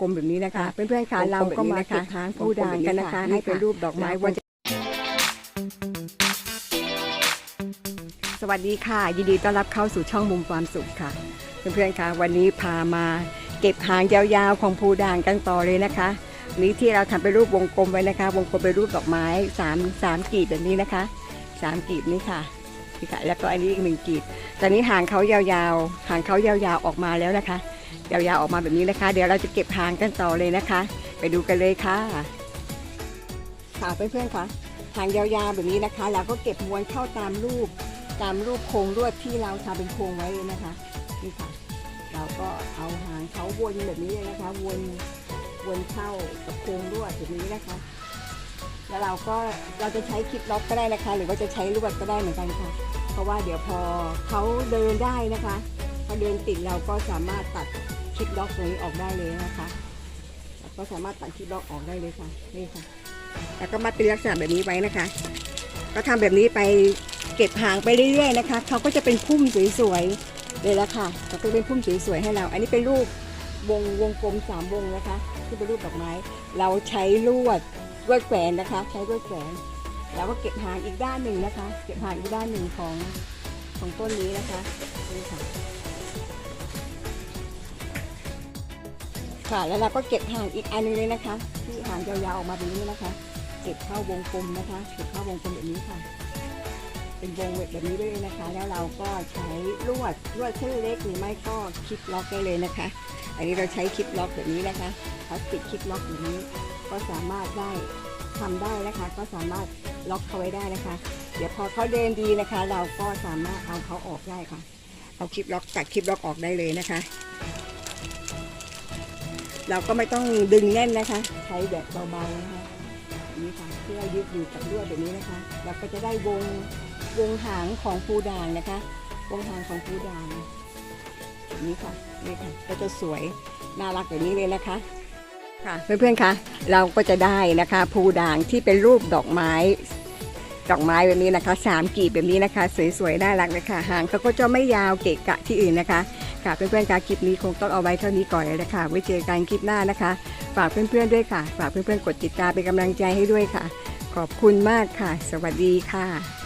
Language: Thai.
กลมแบบนี้นะคะค่ะเพื่อนๆคะวงกลมเราก็มาแบบนี้นะคะเก็บหางผู้ด่างกันนะคะวงกลมแบบนี้ค่ะให้เป็นรูปดอกไม้นี่ค่ะว่าจะสวัสดีค่ะ ยินดีต้อนรับเข้าสู่ช่องมุมความสุขค่ะ เพื่อนๆคะวันนี้พามาเก็บหางยาวๆของผู้ด่างกันต่อเลยนะคะวันนี้ที่เราทำเป็นรูปวงกลมไว้นะคะ วงกลมเป็นรูปดอกไม้สามสามกีบแบบนี้นะคะสามกีบนี่ค่ะนี่ค่ะ แล้วก็อันนี้อีกหนึ่งกีบตอนนี้หางเขายาวๆหางเขายาวๆออกมาแล้วนะคะ ยาวๆออกมาแบบนี้นะคะ เดี๋ยวเราจะเก็บหางกันต่อเลยนะคะ ไปดูกันเลยค่ะ ค่ะเพื่อนๆคะหางยาวๆแบบนี้นะคะเราก็เก็บม้วนเข้าตามรูปตามรูปโครงลวดที่เราทำเป็นโครงไว้เลยนะคะนี่ค่ะ เราก็เอาหางเขาวนแบบนี้เลยนะคะ วนวนเข้ากับโครงลวดแบบนี้นะคะ แล้วเราก็เราจะใช้คลิปล็อกก็ได้นะคะ หรือว่าจะใช้ลวดก็ได้เหมือนกันค่ะ เพราะว่าเดี๋ยวพอเขาเดินได้นะคะ พอเดินติดเราก็สามารถตัดคลิปล็อกตรงนี้ออกได้เลยนะคะก็สามารถตัดคลิปล็อกออกได้เลยค่ะนี่ค่ะ แล้วก็มาเป็นลักษณะแบบนี้ไว้นะคะ ก็ทำแบบนี้ไปเก็บหางไปเรื่อยๆนะคะเขาก็จะเป็นพุ่มสวยๆเลยละค่ะเขาก็เป็นพุ่มสวยๆให้เรา อันนี้เป็นรูปวงวงกลมสามวงนะคะที่เป็นรูปดอกไม้ เราใช้ลวดลวดแขวนนะคะ ใช้ลวดแขวนแล้วก็เก็บหางอีกด้านหนึ่งนะคะ เก็บหางอีกด้านหนึ่งของของต้นนี้นะคะนี่ค่ะ ค่ะแล้วเราก็เก็บหางอีกอันหนึงเลยนะคะ ที่หางยาวๆออกมาแบบนี้นะคะ เก็บเข้าวงกลมนะคะเก็บเข้าวงกลมแบบนี้ค่ะ เป็นวงเวทแบบนี้เลยนะคะ แล้วเราก็ใช้ลวดลวดเส้นเล็กหรือไม่ก็คลิปล็อกได้เลยนะคะ อันนี้เราใช้คลิปล็อกแบบนี้นะคะพลาสติกคลิปล็อกแบบนี้ก็สามารถได้ทำได้นะคะ ก็สามารถล็อกเขาไว้ได้นะคะ เดี๋ยวพอเขาเดินดีนะคะ เราก็สามารถเอาเขาออกได้ค่ะ เอาคลิปล็อกตัดคลิปล็อกออกได้เลยนะคะ เราก็ไม่ต้องดึงแน่นนะคะ ใช้แบบเบาๆนะคะนี่ค่ะเพื่อยึดอยู่กับลวดแบบนี้นะคะเราก็จะได้วงวงหางของปูด่างนะคะ วงหางของปูด่างแบบนี้ค่ะนี่ค่ะก็จะสวยน่ารักแบบนี้เลยนะคะค่ะเพื่อนๆคะเราก็จะได้นะคะภูด่างที่เป็นรูปดอกไม้ดอกไม้แบบนี้นะคะสามกีบแบบนี้นะคะ สวยๆน่ารักเลยค่ะหางเขาก็จะไม่ยาวเกะกะที่อื่นนะคะ ค่ะเพื่อนๆคะคลิปนี้คงต้องเอาไว้เท่านี้ก่อนเลยนะคะไว้เจอกันคลิปหน้านะคะ ฝากเพื่อนๆด้วยค่ะ ฝากเพื่อนๆกดติดตามเป็นกำลังใจให้ด้วยค่ะ ขอบคุณมากค่ะ สวัสดีค่ะ